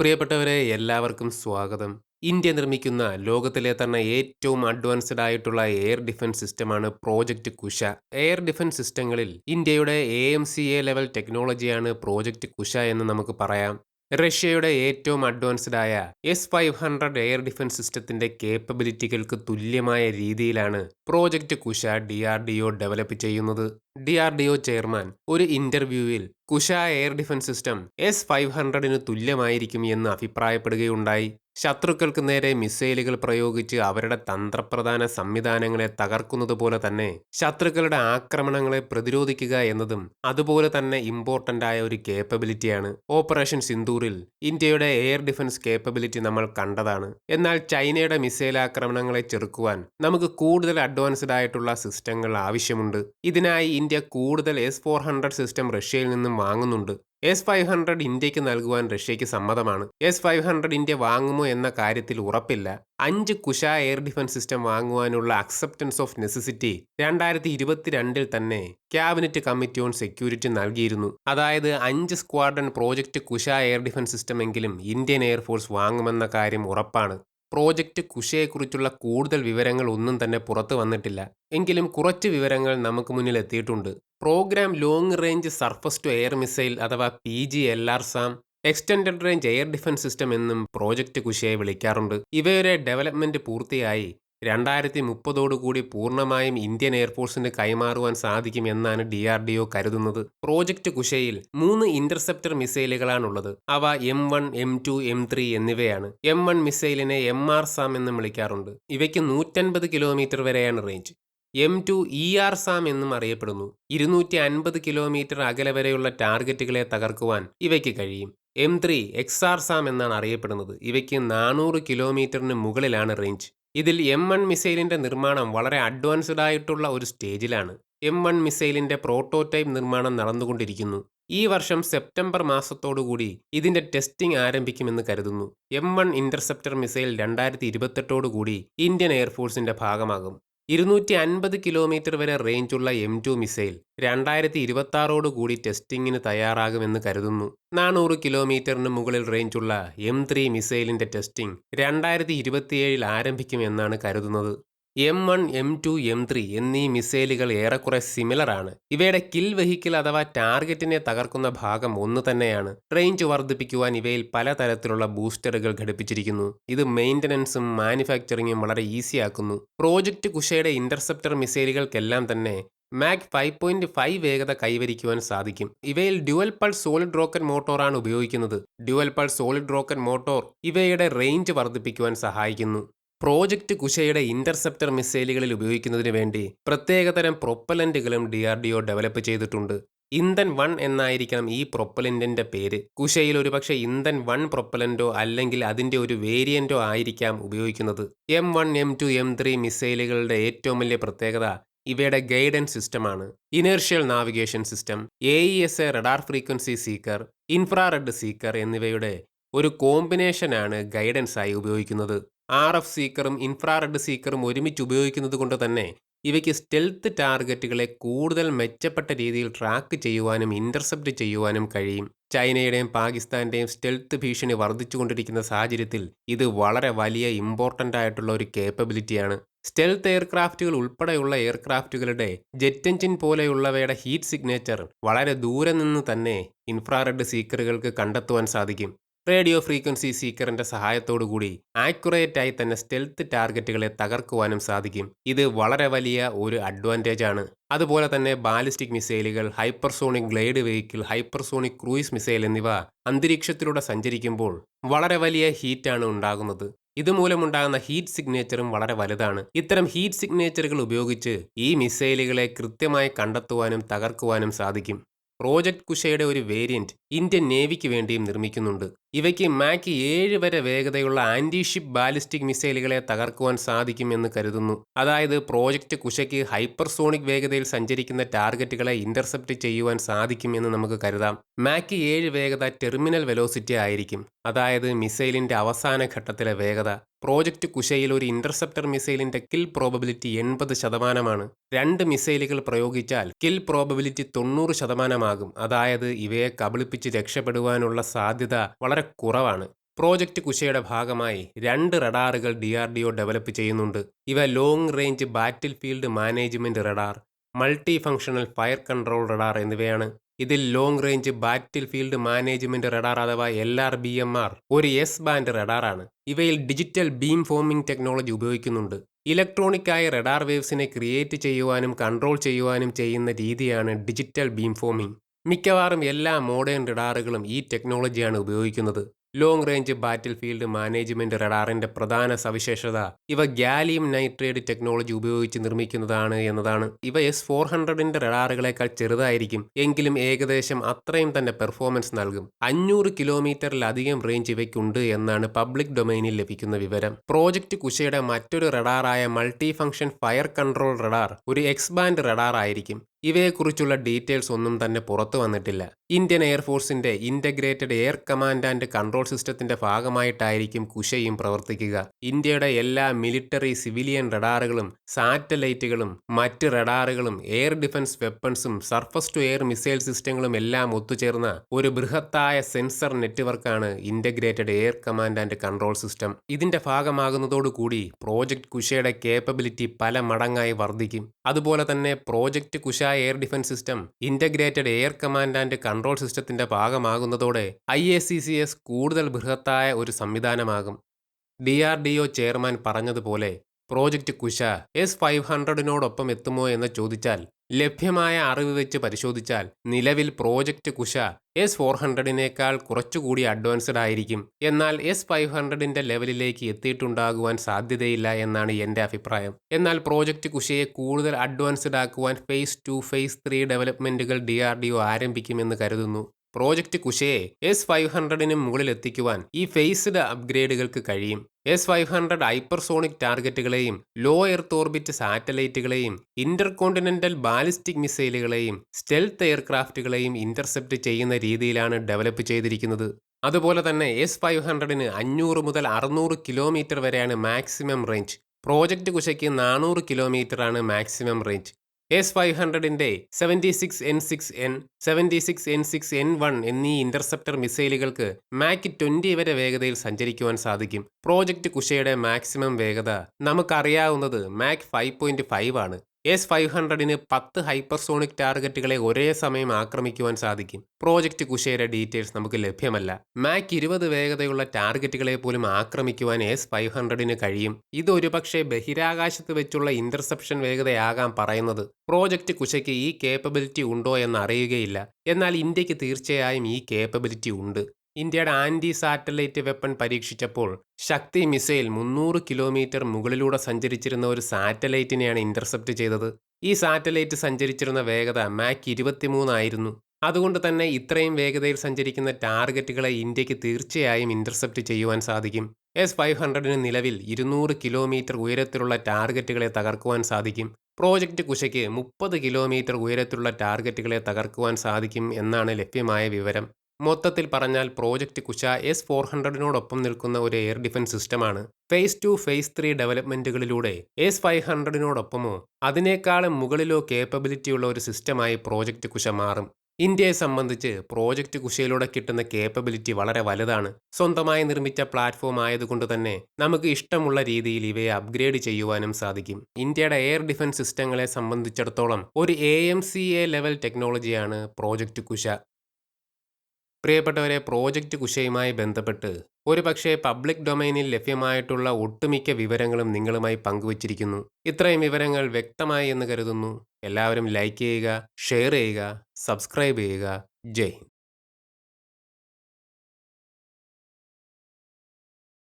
പ്രിയപ്പെട്ടവരെ എല്ലാവർക്കും സ്വാഗതം. ഇന്ത്യ നിർമ്മിക്കുന്ന ലോകത്തിലെ തന്നെ ഏറ്റവും അഡ്വാൻസ്ഡ് ആയിട്ടുള്ള എയർ ഡിഫൻസ് സിസ്റ്റമാണ് പ്രോജക്റ്റ് കുഷ എയർ ഡിഫൻസ് സിസ്റ്റങ്ങളിൽ ഇന്ത്യയുടെ A M C A level ടെക്നോളജിയാണ് project Kusha എന്ന് നമുക്ക് പറയാം. റഷ്യയുടെ ഏറ്റവും അഡ്വാൻസ്ഡ് ആയ S five hundred air defence സിസ്റ്റത്തിന്റെ കേപ്പബിലിറ്റികൾക്ക് തുല്യമായ രീതിയിലാണ് project Kusha D R D O develop ചെയ്യുന്നത്. D R D O chairman ഒരു ഇന്റർവ്യൂവിൽ Kusha air defence system S five ഹൺഡ്രഡിന് തുല്യമായിരിക്കും എന്ന് അഭിപ്രായപ്പെടുകയുണ്ടായി. ശത്രുക്കൾക്ക് നേരെ മിസൈലുകൾ പ്രയോഗിച്ച് അവരുടെ തന്ത്രപ്രധാന സംവിധാനങ്ങളെ തകർക്കുന്നതുപോലെ തന്നെ ശത്രുക്കളുടെ ആക്രമണങ്ങളെ പ്രതിരോധിക്കുക എന്നതും അതുപോലെ തന്നെ ഇമ്പോർട്ടന്റ് ആയ ഒരു കേപ്പബിലിറ്റിയാണ് ഓപ്പറേഷൻ സിന്ദൂറിൽ ഇന്ത്യയുടെ എയർ ഡിഫൻസ് കേപ്പബിലിറ്റി നമ്മൾ കണ്ടതാണ്. എന്നാൽ ചൈനയുടെ മിസൈൽ ആക്രമണങ്ങളെ ചെറുക്കുവാൻ നമുക്ക് കൂടുതൽ അഡ്വാൻസ്ഡ് ആയിട്ടുള്ള സിസ്റ്റങ്ങൾ ആവശ്യമുണ്ട്. ഇതിനായി ഇന്ത്യ കൂടുതൽ എസ് ഫോർ ഹൺഡ്രഡ് സിസ്റ്റം റഷ്യയിൽ നിന്നും വാങ്ങുന്നുണ്ട്. എസ് ഫൈവ് ഹൺഡ്രഡ് ഇന്ത്യയ്ക്ക് നൽകുവാൻ റഷ്യയ്ക്ക് സമ്മതമാണ്. എസ് ഫൈവ് ഹൺഡ്രഡ് ഇന്ത്യ വാങ്ങുമോ എന്ന കാര്യത്തിൽ ഉറപ്പില്ല. അഞ്ച് കുശ എയർ ഡിഫൻസ് സിസ്റ്റം വാങ്ങുവാനുള്ള അക്സെപ്റ്റൻസ് ഓഫ് നെസസിറ്റി രണ്ടായിരത്തി ഇരുപത്തിരണ്ടിൽ തന്നെ ക്യാബിനറ്റ് കമ്മിറ്റി ഓൺ സെക്യൂരിറ്റി നൽകിയിരുന്നു. അതായത് അഞ്ച് squadron project Kusha air defence system എങ്കിലും ഇന്ത്യൻ എയർഫോഴ്സ് വാങ്ങുമെന്ന കാര്യം ഉറപ്പാണ്. പ്രോജക്റ്റ് കുശയെക്കുറിച്ചുള്ള കൂടുതൽ വിവരങ്ങൾ ഒന്നും തന്നെ പുറത്തു വന്നിട്ടില്ല. എങ്കിലും കുറച്ച് വിവരങ്ങൾ നമുക്ക് മുന്നിൽ എത്തിയിട്ടുണ്ട്. Program long range surface to air missile അഥവാ P G L R SAM extended range air defence system എന്നും പ്രോജക്റ്റ് കുശയെ വിളിക്കാറുണ്ട്. ഇവയുടെ ഡെവലപ്മെന്റ് പൂർത്തിയായി. രണ്ടായിരത്തി മുപ്പതോടുകൂടി പൂർണമായും ഇന്ത്യൻ എയർഫോഴ്സിന് കൈമാറുവാൻ സാധിക്കും എന്നാണ് ഡി ആർ ഡി ഒ കരുതുന്നത്. പ്രോജക്റ്റ് കുശയിൽ മൂന്ന് ഇന്റർസെപ്റ്റർ മിസൈലുകളാണുള്ളത് അവ M one M two M three എന്നിവയാണ്. എം വൺ മിസൈലിനെ എം ആർ സാം എന്നും വിളിക്കാറുണ്ട്. ഇവയ്ക്ക് നൂറ്റൻപത് കിലോമീറ്റർ വരെയാണ് range M two E R SAM എന്നും അറിയപ്പെടുന്നു. ഇരുന്നൂറ്റി അൻപത് കിലോമീറ്റർ അകലെ വരെയുള്ള ടാർഗറ്റുകളെ തകർക്കുവാൻ ഇവയ്ക്ക് കഴിയും. M three X R SAM എന്നാണ് അറിയപ്പെടുന്നത്. ഇവയ്ക്ക് നാനൂറ് കിലോമീറ്ററിന് മുകളിലാണ് റേഞ്ച് ഇതിൽ എം വൺ മിസൈലിന്റെ നിർമ്മാണം വളരെ അഡ്വാൻസ്ഡ് ആയിട്ടുള്ള ഒരു സ്റ്റേജിലാണ്. എം വൺ മിസൈലിന്റെ പ്രോട്ടോടൈപ്പ് നിർമ്മാണം നടന്നുകൊണ്ടിരിക്കുന്നു. ഈ വർഷം സെപ്റ്റംബർ മാസത്തോടുകൂടി ഇതിന്റെ ടെസ്റ്റിംഗ് ആരംഭിക്കുമെന്ന് കരുതുന്നു. എം വൺ ഇന്റർസെപ്റ്റർ മിസൈൽ രണ്ടായിരത്തി ഇരുപത്തെട്ടോടുകൂടി ഇന്ത്യൻ എയർഫോഴ്സിന്റെ ഭാഗമാകും. ഇരുന്നൂറ്റി അൻപത് കിലോമീറ്റർ വരെ റേഞ്ചുള്ള എം ടു മിസൈൽ രണ്ടായിരത്തി ഇരുപത്തി കൂടി ടെസ്റ്റിംഗിന് തയ്യാറാകുമെന്ന് കരുതുന്നു. നാനൂറ് കിലോമീറ്ററിന് മുകളിൽ റേഞ്ചുള്ള എം ത്രീ മിസൈലിന്റെ ടെസ്റ്റിംഗ് രണ്ടായിരത്തി ഇരുപത്തിയേഴിൽ ആരംഭിക്കുമെന്നാണ് കരുതുന്നത്. M one M two M three എന്നീ മിസൈലുകൾ ഏറെക്കുറെ സിമിലറാണ്. ഇവയുടെ കിൽ വെഹിക്കിൾ അഥവാ ടാർഗറ്റിനെ തകർക്കുന്ന ഭാഗം ഒന്ന് തന്നെയാണ്. റേഞ്ച് വർദ്ധിപ്പിക്കുവാൻ ഇവയിൽ പലതരത്തിലുള്ള ബൂസ്റ്ററുകൾ ഘടിപ്പിച്ചിരിക്കുന്നു. ഇത് മെയിന്റനൻസും മാനുഫാക്ചറിങ്ങും വളരെ ഈസിയാക്കുന്നു. പ്രോജക്റ്റ് കുഷയുടെ ഇന്റർസെപ്റ്റർ മിസൈലുകൾക്കെല്ലാം തന്നെ മാക് ഫൈവ് പോയിന്റ് ഫൈവ് വേഗത കൈവരിക്കുവാൻ സാധിക്കും. ഇവയിൽ ഡ്യുവൽ പൾസ് സോളിഡ് റോക്കറ്റ് മോട്ടോറാണ് ഉപയോഗിക്കുന്നത്. Dual pulse solid rocket motor ഇവയുടെ റേഞ്ച് വർദ്ധിപ്പിക്കുവാൻ സഹായിക്കുന്നു. പ്രോജക്റ്റ് കുശയുടെ ഇന്റർസെപ്റ്റർ മിസൈലുകളിൽ ഉപയോഗിക്കുന്നതിന് വേണ്ടി പ്രത്യേകതരം പ്രൊപ്പലന്റുകളും D R D O develop ചെയ്തിട്ടുണ്ട്. ഇന്ധൻ വൺ എന്നായിരിക്കണം ഈ പ്രൊപ്പലന്റിന്റെ പേര്. കുശയിൽ ഒരുപക്ഷെ ഇന്ധൻ വൺ പ്രൊപ്പലന്റോ അല്ലെങ്കിൽ അതിന്റെ ഒരു വേരിയന്റോ ആയിരിക്കാം ഉപയോഗിക്കുന്നത്. M one M two M three മിസൈലുകളുടെ ഏറ്റവും വലിയ പ്രത്യേകത ഇവയുടെ ഗൈഡൻസ് സിസ്റ്റമാണ്. Inertial navigation system A E S A radar frequency seeker infrared seeker എന്നിവയുടെ ഒരു കോമ്പിനേഷനാണ് ഗൈഡൻസായി ഉപയോഗിക്കുന്നത്. ആർ എഫ് സീക്കറും ഇൻഫ്രാറെഡ് സീക്കറും ഒരുമിച്ച് ഉപയോഗിക്കുന്നത് കൊണ്ട് തന്നെ ഇവയ്ക്ക് സ്റ്റെൽത്ത് ടാർഗറ്റുകളെ കൂടുതൽ മെച്ചപ്പെട്ട രീതിയിൽ ട്രാക്ക് ചെയ്യുവാനും ഇന്റർസെപ്റ്റ് ചെയ്യുവാനും കഴിയും. ചൈനയുടെയും പാകിസ്ഥാന്റെയും സ്റ്റെൽത്ത് ഭീഷണി വർദ്ധിച്ചുകൊണ്ടിരിക്കുന്ന സാഹചര്യത്തിൽ ഇത് വളരെ വലിയ ഇമ്പോർട്ടന്റ് ആയിട്ടുള്ള ഒരു കേപ്പബിലിറ്റിയാണ് സ്റ്റെൽത്ത് എയർക്രാഫ്റ്റുകൾ ഉൾപ്പെടെയുള്ള എയർക്രാഫ്റ്റുകളുടെ ജെറ്റ് എഞ്ചിൻ പോലെയുള്ളവയുടെ ഹീറ്റ് സിഗ്നേച്ചർ വളരെ ദൂരെ നിന്ന് തന്നെ ഇൻഫ്രാറെഡ് സീക്കറുകൾക്ക് കണ്ടെത്തുവാൻ സാധിക്കും. റേഡിയോ ഫ്രീക്വൻസി സീക്കറിന്റെ സഹായത്തോടുകൂടി ആക്യുറേറ്റ് ആയി തന്നെ സ്റ്റെൽത്ത് ടാർഗറ്റുകളെ തകർക്കുവാനും സാധിക്കും. ഇത് വളരെ വലിയ ഒരു അഡ്വാന്റേജ് ആണ്. അതുപോലെ തന്നെ ബാലിസ്റ്റിക് മിസൈലുകൾ hypersonic glide vehicle hypersonic cruise missile എന്നിവ അന്തരീക്ഷത്തിലൂടെ സഞ്ചരിക്കുമ്പോൾ വളരെ വലിയ ഹീറ്റാണ് ഉണ്ടാകുന്നത്. ഇതുമൂലമുണ്ടാകുന്ന ഹീറ്റ് സിഗ്നേച്ചറും വളരെ വലുതാണ്. ഇത്തരം ഹീറ്റ് സിഗ്നേച്ചറുകൾ ഉപയോഗിച്ച് ഈ മിസൈലുകളെ കൃത്യമായി കണ്ടെത്തുവാനും തകർക്കുവാനും സാധിക്കും. പ്രോജക്ട് കുഷയുടെ ഒരു വേരിയന്റ് ഇന്ത്യൻ നേവിക്ക് വേണ്ടിയും നിർമ്മിക്കുന്നുണ്ട്. ഇവയ്ക്ക് മാക്ക് ഏഴ് വരെ വേഗതയുള്ള ആന്റി ഷിപ്പ് ബാലിസ്റ്റിക് മിസൈലുകളെ തകർക്കുവാൻ സാധിക്കുമെന്ന് കരുതുന്നു. അതായത് പ്രോജക്റ്റ് കുശയ്ക്ക് ഹൈപ്പർസോണിക് വേഗതയിൽ സഞ്ചരിക്കുന്ന ടാർഗറ്റുകളെ ഇന്റർസെപ്റ്റ് ചെയ്യുവാൻ സാധിക്കുമെന്ന് നമുക്ക് കരുതാം. മാക്ക് ഏഴ് വേഗത ടെർമിനൽ വെലോസിറ്റി ആയിരിക്കും. അതായത് മിസൈലിന്റെ അവസാന ഘട്ടത്തിലെ വേഗത. പ്രോജക്റ്റ് കുശയിൽ ഒരു ഇന്റർസെപ്റ്റർ മിസൈലിന്റെ കിൽ പ്രോബബിലിറ്റി എൺപത് ശതമാനമാണ്. രണ്ട് മിസൈലുകൾ പ്രയോഗിച്ചാൽ കിൽ പ്രോബബിലിറ്റി തൊണ്ണൂറ് ശതമാനമാകും. അതായത് ഇവയെ കബളിപ്പിച്ച് രക്ഷപ്പെടുവാനുള്ള സാധ്യത വളരെ കുറവാണ് പ്രോജക്റ്റ് കുശയുടെ ഭാഗമായി രണ്ട് റഡാറുകൾ D R D O develop ചെയ്യുന്നുണ്ട്. ഇവ long range battle field management radar multi functional fire control radar എന്നിവയാണ്. ഇതിൽ long range battle field management radar അഥവാ L R B M R ഒരു എസ് ബാൻഡ് റഡാറാണ്. ഇവയിൽ ഡിജിറ്റൽ ബീം ഫോമിംഗ് ടെക്നോളജി ഉപയോഗിക്കുന്നുണ്ട്. ഇലക്ട്രോണിക്കായ റഡാർ വേവ്സിനെ ക്രിയേറ്റ് ചെയ്യുവാനും കൺട്രോൾ ചെയ്യുവാനും ചെയ്യുന്ന രീതിയാണ് ഡിജിറ്റൽ ബീം ഫോമിംഗ്. മിക്കവാറും എല്ലാ മോഡേൺ റഡാറുകളും ഈ ടെക്നോളജിയാണ് ഉപയോഗിക്കുന്നത്. Long range battle field management റഡാറിന്റെ പ്രധാന സവിശേഷത ഇവ ഗാലിയം നൈട്രേഡ് ടെക്നോളജി ഉപയോഗിച്ച് നിർമ്മിക്കുന്നതാണ് എന്നതാണ്. ഇവ എസ് ഫോർ ഹൺഡ്രഡിന്റെ റഡാറുകളെക്കാൾ ചെറുതായിരിക്കും എങ്കിലും ഏകദേശം അത്രയും തന്നെ പെർഫോമൻസ് നൽകും. അഞ്ഞൂറ് കിലോമീറ്ററിലധികം റേഞ്ച് ഇവയ്ക്കുണ്ട് എന്നാണ് പബ്ലിക് ഡൊമൈനിൽ ലഭിക്കുന്ന വിവരം. പ്രോജക്റ്റ് കുശയുടെ മറ്റൊരു റഡാറായ multi function fire control radar ഒരു എക്സ്ബാൻഡ് റഡാർ ആയിരിക്കും ഇവയെക്കുറിച്ചുള്ള ഡീറ്റെയിൽസ് ഒന്നും തന്നെ പുറത്തു വന്നിട്ടില്ല. Indian എയർഫോഴ്സിന്റെ integrated air command and control സിസ്റ്റത്തിന്റെ ഭാഗമായിട്ടായിരിക്കും കുശയും പ്രവർത്തിക്കുക. ഇന്ത്യയുടെ എല്ലാ മിലിറ്ററി സിവിലിയൻ റഡാറുകളും സാറ്റലൈറ്റുകളും മറ്റ് റഡാറുകളും എയർ ഡിഫൻസ് വെപ്പൺസും സർഫസ് ടു എയർ മിസൈൽ സിസ്റ്റങ്ങളും എല്ലാം ഒത്തുചേർന്ന ഒരു ബൃഹത്തായ സെൻസർ നെറ്റ്വർക്കാണ് integrated air command and control system ഇതിന്റെ ഭാഗമാകുന്നതോടുകൂടി പ്രോജക്റ്റ് കുശയുടെ കേപ്പബിലിറ്റി പല മടങ്ങായി വർദ്ധിക്കും. അതുപോലെ തന്നെ project Kusha air defence system integrated air command and control സിസ്റ്റത്തിന്റെ ഭാഗമാകുന്നതോടെ I A C C S കൂടുതൽ ബൃഹത്തായ ഒരു സംവിധാനമാകും. D R D O chairman പറഞ്ഞതുപോലെ പ്രോജക്റ്റ് കുശ എസ് ഫൈവ് ഹൺഡ്രഡിനോടൊപ്പം എത്തുമോ എന്ന് ചോദിച്ചാൽ ലഭ്യമായ അറിവ് വെച്ച് പരിശോധിച്ചാൽ നിലവിൽ പ്രോജക്റ്റ് കുശ എസ് ഫോർ ഹൺഡ്രഡിനേക്കാൾ കുറച്ചുകൂടി അഡ്വാൻസ്ഡ് ആയിരിക്കും. എന്നാൽ എസ് ഫൈവ് ഹൺഡ്രഡിന്റെ ലെവലിലേക്ക് എത്തിയിട്ടുണ്ടാകുവാൻ സാധ്യതയില്ല എന്നാണ് എന്റെ അഭിപ്രായം. എന്നാൽ പ്രോജക്റ്റ് കുശയെ കൂടുതൽ അഡ്വാൻസ്ഡ് ആക്കുവാൻ ഫേസ് ടു ഫേസ് ത്രീ ഡെവലപ്മെന്റുകൾ ഡി ആർ ഡി ഒ ആരംഭിക്കുമെന്ന് കരുതുന്നു. പ്രോജക്റ്റ് കുശയെ എസ് ഫൈവ് ഹൺഡ്രഡിന് മുകളിൽ എത്തിക്കുവാൻ ഈ ഫേസ്ഡ് അപ്ഗ്രേഡുകൾക്ക് കഴിയും. എസ് ഫൈവ് ഹൺഡ്രഡ് ഹൈപ്പർസോണിക് ടാർഗറ്റുകളെയും ലോ എർത്ത് ഓർബിറ്റ് സാറ്റലൈറ്റുകളെയും ഇന്റർകോണ്ടിനെന്റൽ ബാലിസ്റ്റിക് മിസൈലുകളെയും സ്റ്റെൽത്ത് എയർക്രാഫ്റ്റുകളെയും ഇന്റർസെപ്റ്റ് ചെയ്യുന്ന രീതിയിലാണ് ഡെവലപ്പ് ചെയ്തിരിക്കുന്നത്. അതുപോലെ തന്നെ എസ് ഫൈവ് ഹൺഡ്രഡിന് അഞ്ഞൂറ് മുതൽ അറുന്നൂറ് കിലോമീറ്റർ വരെയാണ് മാക്സിമം റേഞ്ച്. പ്രോജക്റ്റ് കുശയ്ക്ക് നാനൂറ് കിലോമീറ്ററാണ് maximum range. S five ഹൺഡ്രഡിന്റെ seventy six N six N seventy six N six N one എന്നീ ഇന്റർസെപ്റ്റർ മിസൈലുകൾക്ക് മാക്ക് ട്വന്റി വരെ വേഗതയിൽ സഞ്ചരിക്കുവാൻ സാധിക്കും. പ്രോജക്റ്റ് കുഷയുടെ മാക്സിമം വേഗത നമുക്കറിയാവുന്നത് മാക് ഫൈവ് പോയിന്റ് ഫൈവ് ആണ്. എസ് ഫൈവ് ഹൺഡ്രഡിന് പത്ത് ഹൈപ്പർസോണിക് ടാർഗറ്റുകളെ ഒരേ സമയം ആക്രമിക്കുവാൻ സാധിക്കും. പ്രോജക്റ്റ് കുശയുടെ ഡീറ്റെയിൽസ് നമുക്ക് ലഭ്യമല്ല. മാക് ഇരുപത് വേഗതയുള്ള ടാർഗറ്റുകളെ പോലും ആക്രമിക്കുവാൻ എസ് ഫൈവ് ഹൺഡ്രഡിന് കഴിയും. ഇത് ഒരുപക്ഷെ ബഹിരാകാശത്ത് വെച്ചുള്ള ഇന്റർസെപ്ഷൻ വേഗതയാകാം പറയുന്നത്. പ്രോജക്റ്റ് കുശയ്ക്ക് ഈ കേപ്പബിലിറ്റി ഉണ്ടോ എന്ന് അറിയുകയില്ല. എന്നാൽ ഇന്ത്യയ്ക്ക് തീർച്ചയായും ഈ കേപ്പബിലിറ്റി ഉണ്ട്. ഇന്ത്യയുടെ ആന്റി സാറ്റലൈറ്റ് വെപ്പൺ പരീക്ഷിച്ചപ്പോൾ ശക്തി മിസൈൽ മുന്നൂറ് കിലോമീറ്റർ മുകളിലൂടെ സഞ്ചരിച്ചിരുന്ന ഒരു സാറ്റലൈറ്റിനെയാണ് ഇന്റർസെപ്റ്റ് ചെയ്തത്. ഈ സാറ്റലൈറ്റ് സഞ്ചരിച്ചിരുന്ന വേഗത മാക് ഇരുപത്തിമൂന്നായിരുന്നു അതുകൊണ്ട് തന്നെ ഇത്രയും വേഗതയിൽ സഞ്ചരിക്കുന്ന ടാർഗറ്റുകളെ ഇന്ത്യയ്ക്ക് തീർച്ചയായും ഇന്റർസെപ്റ്റ് ചെയ്യുവാൻ സാധിക്കും. എസ് ഫൈവ് ഹൺഡ്രഡിന് നിലവിൽ ഇരുന്നൂറ് കിലോമീറ്റർ ഉയരത്തിലുള്ള ടാർഗറ്റുകളെ തകർക്കുവാൻ സാധിക്കും. പ്രോജക്റ്റ് കുശയ്ക്ക് മുപ്പത് കിലോമീറ്റർ ഉയരത്തിലുള്ള ടാർഗറ്റുകളെ തകർക്കുവാൻ സാധിക്കും എന്നാണ് ലഭ്യമായ വിവരം. മൊത്തത്തിൽ പറഞ്ഞാൽ പ്രോജക്റ്റ് കുശ എസ് ഫോർ ഹൺഡ്രഡിനോടൊപ്പം നിൽക്കുന്ന ഒരു എയർ ഡിഫൻസ് സിസ്റ്റമാണ് ഫേസ് ടു ഫേസ് ത്രീ ഡെവലപ്മെന്റുകളിലൂടെ എസ് ഫൈവ് ഹൺഡ്രഡിനോടൊപ്പമോ അതിനേക്കാളും മുകളിലോ കേപ്പബിലിറ്റി ഉള്ള ഒരു സിസ്റ്റമായി പ്രോജക്റ്റ് കുശ മാറും. ഇന്ത്യയെ സംബന്ധിച്ച് പ്രോജക്റ്റ് കുശയിലൂടെ കിട്ടുന്ന കേപ്പബിലിറ്റി വളരെ വലുതാണ്. സ്വന്തമായി നിർമ്മിച്ച പ്ലാറ്റ്ഫോം ആയതുകൊണ്ട് തന്നെ നമുക്ക് ഇഷ്ടമുള്ള രീതിയിൽ ഇവയെ അപ്ഗ്രേഡ് ചെയ്യുവാനും സാധിക്കും. ഇന്ത്യയുടെ എയർ ഡിഫൻസ് സിസ്റ്റങ്ങളെ സംബന്ധിച്ചിടത്തോളം ഒരു A M C A level ടെക്നോളജിയാണ് project Kusha. പ്രിയപ്പെട്ടവരെ പ്രോജക്റ്റ് കുശയുമായി ബന്ധപ്പെട്ട് ഒരു പക്ഷേ പബ്ലിക് ഡൊമൈനിൽ ലഭ്യമായിട്ടുള്ള ഒട്ടുമിക്ക വിവരങ്ങളും നിങ്ങളുമായി പങ്കുവച്ചിരിക്കുന്നു. ഇത്രയും വിവരങ്ങൾ വ്യക്തമായി എന്ന് കരുതുന്നു. എല്ലാവരും ലൈക്ക് ചെയ്യുക ഷെയർ ചെയ്യുക സബ്സ്ക്രൈബ് ചെയ്യുക. ജയ്